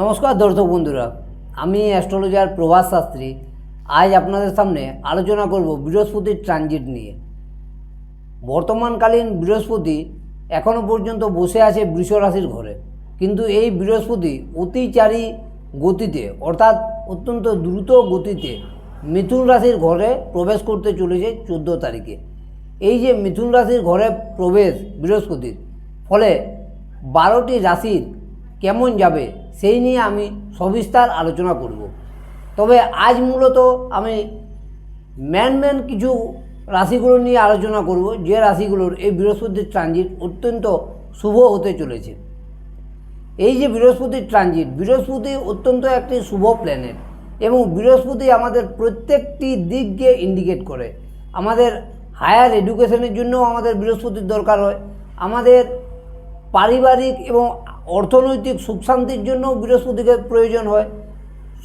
নমস্কার দর্শক বন্ধুরা, আমি অ্যাস্ট্রোলজার প্রভাস শাস্ত্রী। আজ আপনাদের সামনে আলোচনা করব বৃহস্পতির ট্রানজিট নিয়ে। বর্তমানকালীন বৃহস্পতি এখনও পর্যন্ত বসে আছে বৃষ রাশির ঘরে। কিন্তু এই বৃহস্পতি অতিচারী গতিতে, অর্থাৎ অত্যন্ত দ্রুত গতিতে মিথুন রাশির ঘরে প্রবেশ করতে চলেছে চোদ্দ তারিখে। এই যে মিথুন রাশির ঘরে প্রবেশ বৃহস্পতির, ফলে বারোটি রাশির কেমন যাবে সেই নিয়ে আমি সবিস্তার আলোচনা করব। তবে আজ মূলত আমি ম্যান ম্যান কিছু রাশিগুলো নিয়ে আলোচনা করব, যে রাশিগুলোর এই বৃহস্পতির ট্রানজিট অত্যন্ত শুভ হতে চলেছে। এই যে বৃহস্পতির ট্রানজিট, বৃহস্পতি অত্যন্ত একটি শুভ প্ল্যানেট এবং বৃহস্পতি আমাদের প্রত্যেকটি দিককে ইন্ডিকেট করে। আমাদের হায়ার এডুকেশনের জন্য আমাদের বৃহস্পতির দরকার হয়। আমাদের পারিবারিক এবং অর্থনৈতিক সুখ শান্তির জন্যও বৃহস্পতিকে প্রয়োজন হয়,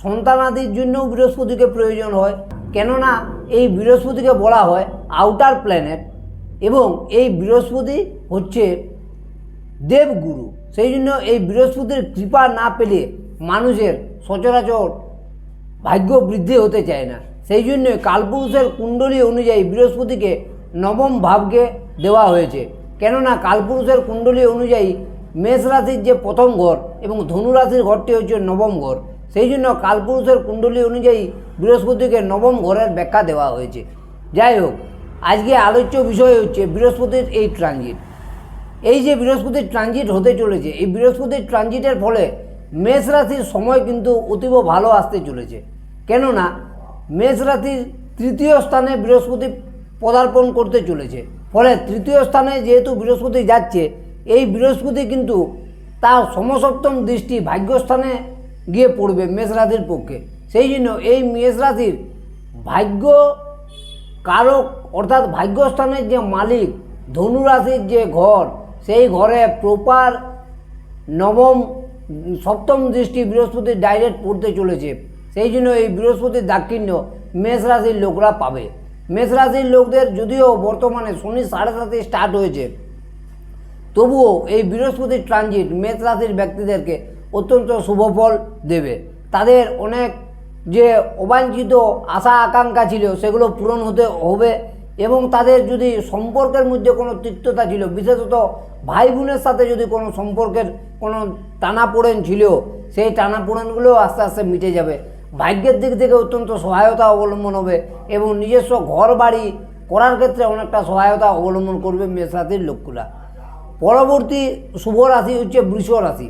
সন্তানাদির জন্যও বৃহস্পতিকে প্রয়োজন হয়। কেননা এই বৃহস্পতিকে বলা হয় আউটার প্ল্যানেট এবং এই বৃহস্পতি হচ্ছে দেবগুরু। সেই জন্য এই বৃহস্পতির কৃপা না পেলে মানুষের সচরাচর ভাগ্য বৃদ্ধি হতে চায় না। সেই জন্য কালপুরুষের কুণ্ডলী অনুযায়ী বৃহস্পতিকে নবম ভাবকে দেওয়া হয়েছে। কেননা কালপুরুষের কুণ্ডলী অনুযায়ী মেষ রাশির যে প্রথম ঘর এবং ধনু রাশির ঘরটি হচ্ছে নবম ঘর। সেই জন্য কালপুরুষের কুণ্ডলী অনুযায়ী বৃহস্পতিকে নবম ঘরের ব্যাখ্যা দেওয়া হয়েছে। যাই হোক, আজকে আলোচ্য বিষয় হচ্ছে বৃহস্পতির এই ট্রানজিট এই যে বৃহস্পতির ট্রানজিট হতে চলেছে, এই বৃহস্পতির ট্রানজিটের ফলে মেষ রাশির সময় কিন্তু অতীব ভালো আসতে চলেছে। কেননা মেষ রাশির তৃতীয় স্থানে বৃহস্পতি পদার্পণ করতে চলেছে। ফলে তৃতীয় স্থানে যেহেতু বৃহস্পতি যাচ্ছে এই বৃহস্পতি কিন্তু তার সমসপ্তম দৃষ্টি ভাগ্যস্থানে গিয়ে পড়বে মেষ রাশির পক্ষে। সেই জন্য এই মেষ রাশির ভাগ্য কারক অর্থাৎ ভাগ্যস্থানের যে মালিক ধনুরাশির যে ঘর, সেই ঘরে প্রপার নবম, সপ্তম দৃষ্টি বৃহস্পতির ডাইরেক্ট পড়তে চলেছে। সেই জন্য এই বৃহস্পতির দাক্ষিণ্য মেষ রাশির লোকরা পাবে। মেষ রাশির লোকদের যদিও বর্তমানে শনি সাড়ে সাথে স্টার্ট হয়েছে। তবুও এই বৃহস্পতির ট্রানজিট মেষ রাশির ব্যক্তিদেরকে অত্যন্ত শুভফল দেবে। তাদের অনেক যে অবাঞ্ছিত আশা, আকাঙ্ক্ষা ছিল, সেগুলো পূরণ হতে হবে এবং তাদের যদি সম্পর্কের মধ্যে কোনো তিক্ততা ছিল, বিশেষত ভাই বোনের সাথে যদি কোনো সম্পর্কের কোনো টানাপোড়েন ছিল, সেই টানাপোড়েনগুলো আস্তে আস্তে মিটে যাবে। ভাগ্যের দিক থেকে অত্যন্ত সহায়তা অবলম্বন হবে এবং নিজস্ব ঘর বাড়ি করার ক্ষেত্রে অনেকটা সহায়তা অবলম্বন করবে মেষ রাশির লোকগুলা। পরবর্তী শুভ রাশি হচ্ছে বৃষ রাশি।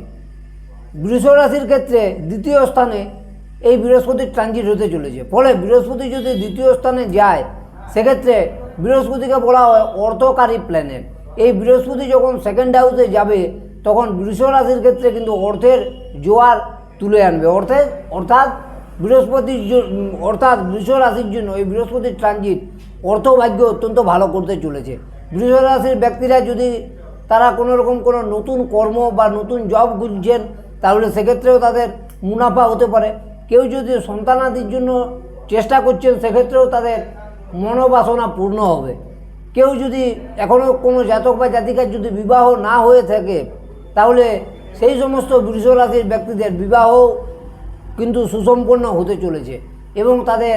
বৃষ রাশির ক্ষেত্রে দ্বিতীয় স্থানে এই বৃহস্পতির ট্রানজিট হতে চলেছে। ফলে বৃহস্পতি যদি দ্বিতীয় স্থানে যায়, সেক্ষেত্রে বৃহস্পতিকে বলা হয় অর্থকারী প্ল্যানেট এই বৃহস্পতি যখন সেকেন্ড হাউসে যাবে, তখন বৃষ রাশির ক্ষেত্রে কিন্তু অর্থের জোয়ার তুলে আনবে। অর্থে অর্থাৎ বৃহস্পতির অর্থাৎ বৃষ রাশির জন্য এই বৃহস্পতির ট্রানজিট অর্থভাগ্য অত্যন্ত ভালো করতে চলেছে। বৃষ রাশির ব্যক্তিরা যদি তারা কোনো রকম কোনো নতুন কর্ম বা নতুন জব খুঁজছেন, তাহলে সেক্ষেত্রেও তাদের মুনাফা হতে পারে। কেউ যদি সন্তানাদির জন্য চেষ্টা করছেন, সেক্ষেত্রেও তাদের মনোবাসনা পূর্ণ হবে। কেউ যদি এখনও কোনো জাতক বা জাতিকার যদি বিবাহ না হয়ে থাকে, তাহলে সেই সমস্ত বৃষ রাশির ব্যক্তিদের বিবাহ কিন্তু সুসম্পন্ন হতে চলেছে এবং তাদের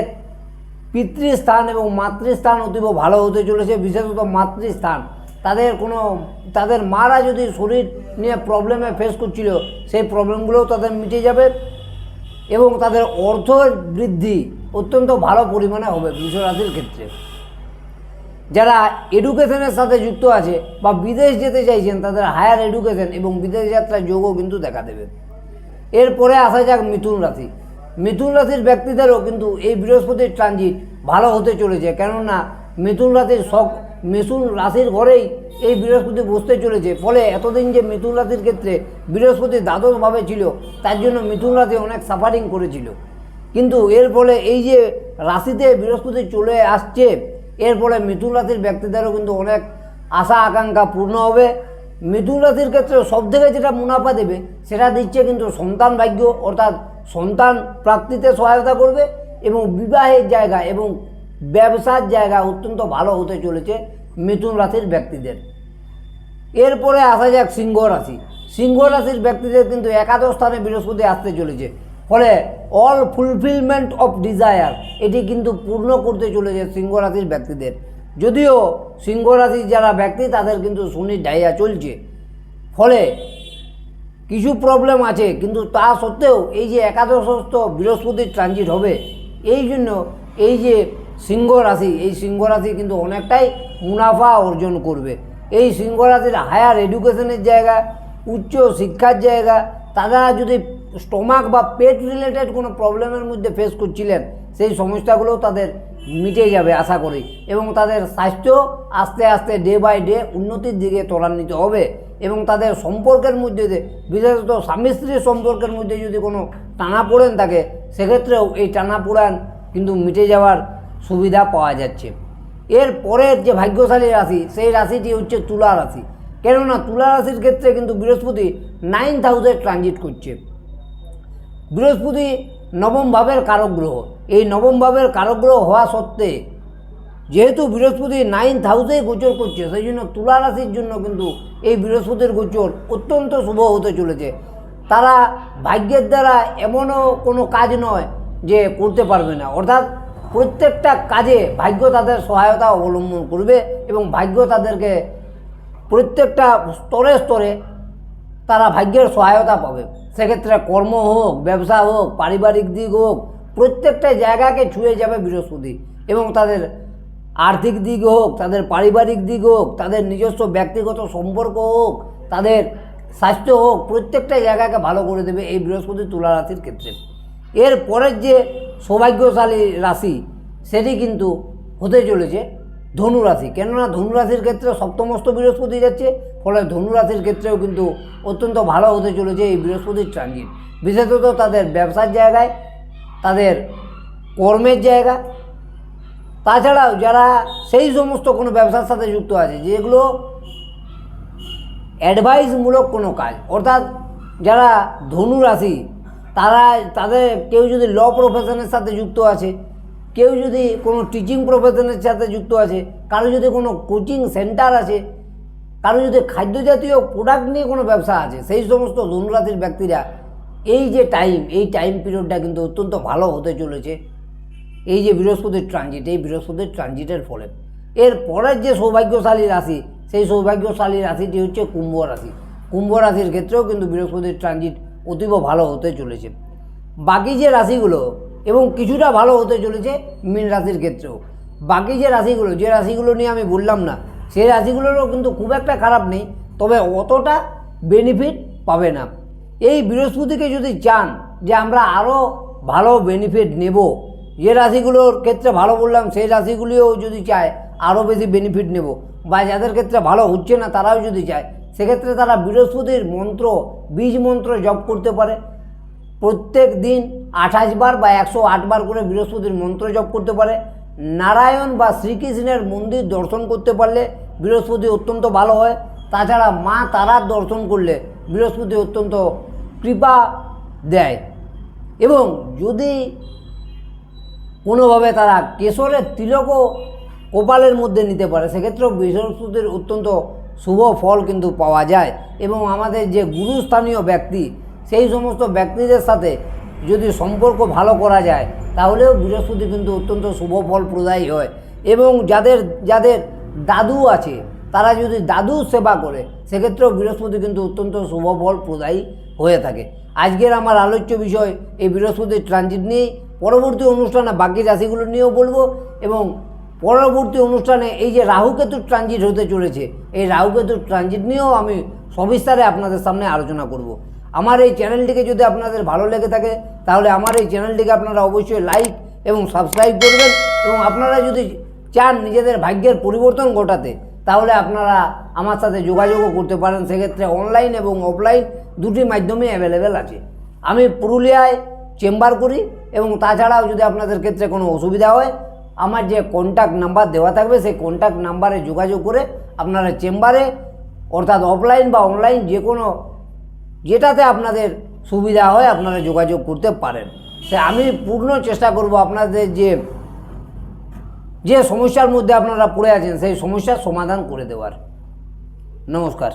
পিতৃস্থান এবং মাতৃস্থান অতীব ভালো হতে চলেছে, বিশেষত মাতৃস্থান। তাদের কোনো, তাদের মারা যদি শরীর নিয়ে প্রবলেমে ফেস করছিল, সেই প্রবলেমগুলোও তাদের মিটে যাবে এবং তাদের অর্থ বৃদ্ধি অত্যন্ত ভালো পরিমাণে হবে রাশির ক্ষেত্রে। যারা এডুকেশনের সাথে যুক্ত আছে বা বিদেশ যেতে চাইছেন, তাদের হায়ার এডুকেশন এবং বিদেশ যাত্রার যোগও কিন্তু দেখা দেবে। এরপরে আসা যাক মিথুন রাশি। মিথুন রাশির ব্যক্তিদেরও কিন্তু এই বৃহস্পতির ট্রানজিট ভালো হতে চলেছে। কেননা মিথুন রাশির শখ মিথুন রাশির ঘরেই এই বৃহস্পতি বসতে চলেছে। ফলে এতদিন যে মিথুন রাশির ক্ষেত্রে বৃহস্পতি দ্বাদশভাবে ছিল, তার জন্য মিথুন রাশি অনেক সাফারিং করেছিল। কিন্তু এর ফলে এই যে রাশিতে বৃহস্পতি চলে আসছে, এর ফলে মিথুন রাশির ব্যক্তিদেরও কিন্তু অনেক আশা, আকাঙ্ক্ষা পূর্ণ হবে। মিথুন রাশির ক্ষেত্রে সব থেকে যেটা মুনাফা দেবে, সেটা দিচ্ছে কিন্তু সন্তান ভাগ্য, অর্থাৎ সন্তান প্রাপ্তিতে সহায়তা করবে এবং বিবাহের জায়গা এবং ব্যবসার জায়গা অত্যন্ত ভালো হতে চলেছে মিথুন রাশির ব্যক্তিদের। এরপরে আসা যাক সিংহ রাশি। সিংহ রাশির ব্যক্তিদের কিন্তু একাদশ স্থানে বৃহস্পতি আসতে চলেছে। ফলে অল ফুলফিলমেন্ট অফ ডিজায়ার এটি কিন্তু পূর্ণ করতে চলেছে সিংহ রাশির ব্যক্তিদের। যদিও সিংহ রাশির যারা ব্যক্তি, তাদের কিন্তু শনির ডাইয়া চলছে। ফলে কিছু প্রবলেম আছে, কিন্তু তা সত্ত্বেও এই যে একাদশস্থ বৃহস্পতির ট্রানজিট হবে, এই জন্য এই যে সিংহ রাশি, এই সিংহ রাশি কিন্তু অনেকটাই মুনাফা অর্জন করবে। এই সিংহ রাশির হায়ার এডুকেশনের জায়গা, উচ্চ শিক্ষার জায়গা, তারা যদি স্টোমাক বা পেট রিলেটেড কোনো প্রবলেমের মধ্যে ফেস করছিলেন, সেই সমস্যাগুলো তাদের মিটে যাবে আশা করি এবং তাদের স্বাস্থ্য আস্তে আস্তে ডে বাই ডে উন্নতির দিকে ত্বরান্বিত হবে এবং তাদের সম্পর্কের মধ্যে বিশেষত স্বামী স্ত্রীর সম্পর্কের মধ্যে যদি কোনো টানাপোড়েন থাকে, সেক্ষেত্রেও এই টানাপোড়েন কিন্তু মিটে যাওয়ার সুবিধা পাওয়া যাচ্ছে। এর পরের যে ভাগ্যশালী রাশি, সেই রাশিটি হচ্ছে তুলা রাশি। কেননা তুলা রাশির ক্ষেত্রে কিন্তু বৃহস্পতি নাইন্থ হাউসে ট্রানজিট করছে। বৃহস্পতি নবম ভাবের কারক গ্রহ। এই নবম ভাবের কারক গ্রহ হওয়া সত্ত্বে যেহেতু বৃহস্পতি নাইন্থ হাউসে গোচর করছে, সেই জন্য তুলা রাশির জন্য কিন্তু এই বৃহস্পতির গোচর অত্যন্ত শুভ হতে চলেছে। তারা ভাগ্যের দ্বারা এমনও কোনো কাজ নয় যে করতে পারবে না। অর্থাৎ প্রত্যেকটা কাজে ভাগ্য তাদের সহায়তা অবলম্বন করবে এবং ভাগ্য তাদেরকে প্রত্যেকটা স্তরে স্তরে তারা ভাগ্যের সহায়তা পাবে। সেক্ষেত্রে কর্ম হোক, ব্যবসা হোক, পারিবারিক দিক হোক, প্রত্যেকটা জায়গাকে ছুঁয়ে যাবে বৃহস্পতি এবং তাদের আর্থিক দিক হোক, তাদের পারিবারিক দিক হোক, তাদের নিজস্ব ব্যক্তিগত সম্পর্ক হোক, তাদের স্বাস্থ্য হোক, প্রত্যেকটা জায়গাকে ভালো করে দেবে এই বৃহস্পতি তুলা রাশির ক্ষেত্রে। এর পরের যে সৌভাগ্যশালী রাশি, সেটি কিন্তু হতে চলেছে ধনু রাশি। কেননা ধনু রাশির ক্ষেত্রে সপ্তমস্ত বৃহস্পতি যাচ্ছে, ফলে ধনু রাশির ক্ষেত্রেও কিন্তু অত্যন্ত ভালো হতে চলেছে এই বৃহস্পতির ট্রানজিট বিশেষত তাদের ব্যবসার জায়গায়, তাদের কর্মের জায়গা তাছাড়াও যারা সেই সমস্ত কোনো ব্যবসার সাথে যুক্ত আছে, যেগুলো অ্যাডভাইসমূলক কোনো কাজ, অর্থাৎ যারা ধনু রাশি তারা, তাদের কেউ যদি ল প্রফেশনের সাথে যুক্ত আছে, কেউ যদি কোনো টিচিং প্রফেশনের সাথে যুক্ত আছে, কারও যদি কোনো কোচিং সেন্টার আছে, কারও যদি খাদ্য জাতীয় প্রোডাক্ট নিয়ে কোনো ব্যবসা আছে, সেই সমস্ত ধনুরাশির ব্যক্তিরা, এই যে টাইম এই টাইম পিরিয়ডটা কিন্তু অত্যন্ত ভালো হতে চলেছে। এই যে বৃহস্পতির ট্রানজিট এই বৃহস্পতির ট্রানজিটের ফলে। এর পরের যে সৌভাগ্যশালী রাশি, সেই সৌভাগ্যশালী রাশিটি হচ্ছে কুম্ভ রাশি। কুম্ভ রাশির ক্ষেত্রেও কিন্তু বৃহস্পতির ট্রানজিট অতীব ভালো হতে চলেছে। বাকি যে রাশিগুলো এবং কিছুটা ভালো হতে চলেছে মীন রাশির ক্ষেত্রেও। বাকি যে রাশিগুলো যে রাশিগুলো নিয়ে আমি বললাম না, সেই রাশিগুলোরও কিন্তু খুব একটা খারাপ নেই, তবে অতটা বেনিফিট পাবে না। এই বৃহস্পতিকে যদি চান যে আমরা আরও ভালো বেনিফিট নেব, যে রাশিগুলোর ক্ষেত্রে ভালো বললাম, সেই রাশিগুলিও যদি চায় আরও বেশি বেনিফিট নেব, বা যাদের ক্ষেত্রে ভালো হচ্ছে না, তারাও যদি চায় সেক্ষেত্রে তারা বৃহস্পতির মন্ত্র, বীজ মন্ত্র জপ করতে পারে। প্রত্যেক দিন আঠাশ বার বা একশো বার করে বৃহস্পতির মন্ত্র জপ করতে পারে। নারায়ণ বা শ্রীকৃষ্ণের মন্দির দর্শন করতে পারলে বৃহস্পতি অত্যন্ত ভালো হয়। তাছাড়া মা তারার দর্শন করলে বৃহস্পতি অত্যন্ত কৃপা দেয়। এবং যদি কোনোভাবে তারা কেশরের তিলকও কপালের মধ্যে নিতে পারে, সেক্ষেত্রেও বৃহস্পতির অত্যন্ত শুভ ফল কিন্তু পাওয়া যায় এবং আমাদের যে গুরুস্থানীয় ব্যক্তি, সেই সমস্ত ব্যক্তিদের সাথে যদি সম্পর্ক ভালো করা যায়, তাহলেও বৃহস্পতি কিন্তু অত্যন্ত শুভ ফল প্রদায়ী হয়। এবং যাদের যাদের দাদু আছে, তারা যদি দাদু সেবা করে, সেক্ষেত্রেও বৃহস্পতি কিন্তু অত্যন্ত শুভ ফল প্রদায়ী হয়ে থাকে। আজকের আমার আলোচ্য বিষয়, এই বৃহস্পতির ট্রানজিট নিয়েই। পরবর্তী অনুষ্ঠানে বাকি রাশিগুলো নিয়েও বলব এবং পরবর্তী অনুষ্ঠানে এই যে রাহুকেতুর ট্রানজিট হতে চলেছে, এই রাহুকেতুর ট্রানজিট নিয়েও আমি সবিস্তারে আপনাদের সামনে আলোচনা করব। আমার এই চ্যানেলটিকে যদি আপনাদের ভালো লেগে থাকে, তাহলে আমার এই চ্যানেলটিকে আপনারা অবশ্যই লাইক এবং সাবস্ক্রাইব করবেন এবং আপনারা যদি চান নিজেদের ভাগ্যের পরিবর্তন ঘটাতে, তাহলে আপনারা আমার সাথে যোগাযোগও করতে পারেন সেক্ষেত্রে অনলাইন এবং অফলাইন দুটি মাধ্যমে অ্যাভেলেবেল আছে আমি পুরুলিয়ায় চেম্বার করি এবং তাছাড়াও যদি আপনাদের ক্ষেত্রে কোনো অসুবিধা হয় আমার যে কন্ট্যাক্ট নাম্বার দেওয়া থাকবে, সেই কন্ট্যাক্ট নাম্বারে যোগাযোগ করে আপনারা চেম্বারে, অর্থাৎ অফলাইন বা অনলাইন যে কোনো যেটাতে আপনাদের সুবিধা হয় আপনারা যোগাযোগ করতে পারেন। সে আমি পূর্ণ চেষ্টা করব আপনাদের যে যে সমস্যার মধ্যে আপনারা পড়ে আছেন, সেই সমস্যার সমাধান করে দেওয়ার। নমস্কার।